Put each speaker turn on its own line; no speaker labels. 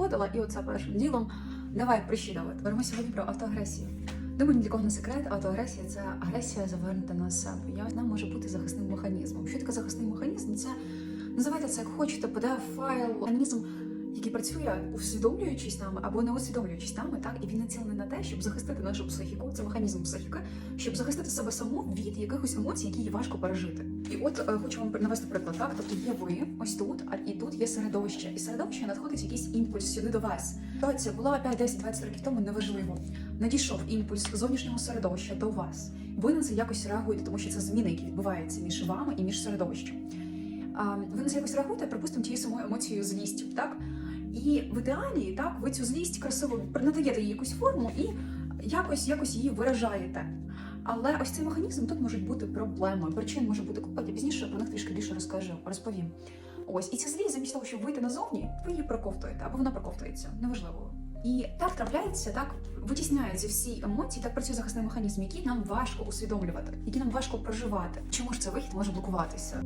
підходила, і оце першим ділом. Давай прищідувати. Говоримо сьогодні про автоагресію. Думаю, ні для кого не секрет, автоагресія це агресія завернута на себе. Я вона може бути захисним механізмом. Що таке захисний механізм? Це називайте це як хочете, PDF, файл, механізм, який працює усвідомлюючись нами або не усвідомлюючись нами, так і він націлений на те, щоб захистити нашу психіку. Це механізм психіки, щоб захистити себе саму від якихось емоцій, які їй важко пережити. І от е, хочу вам навести приклад. Так, тобто є ви ось тут, а і тут є середовище, і середовище надходить якийсь імпульс сюди до вас. Ситуація була 5, 10, 20 років тому, неважливо. Надійшов імпульс зовнішнього середовища до вас. Ви на це якось реагуєте, тому що це зміни, які відбуваються між вами і між середовищем. А, ви на це якось реагуєте, припустимо, тією самою емоцією злістю, так? І в ідеалі, так, ви цю злість красиво надаєте їй якусь форму і якось, якось її виражаєте. Але ось цей механізм тут можуть бути проблеми. Причин може бути купа. Пізніше про них трішки більше розкажу, розповім. Ось і ця злість, замість того, щоб вийти назовні, ви її проковтуєте, або вона проковтується, неважливо. І так трапляється, так витісняються всі емоції, так працює захисний механізм, який нам важко усвідомлювати, які нам важко проживати. Чому ж це вихід може блокуватися?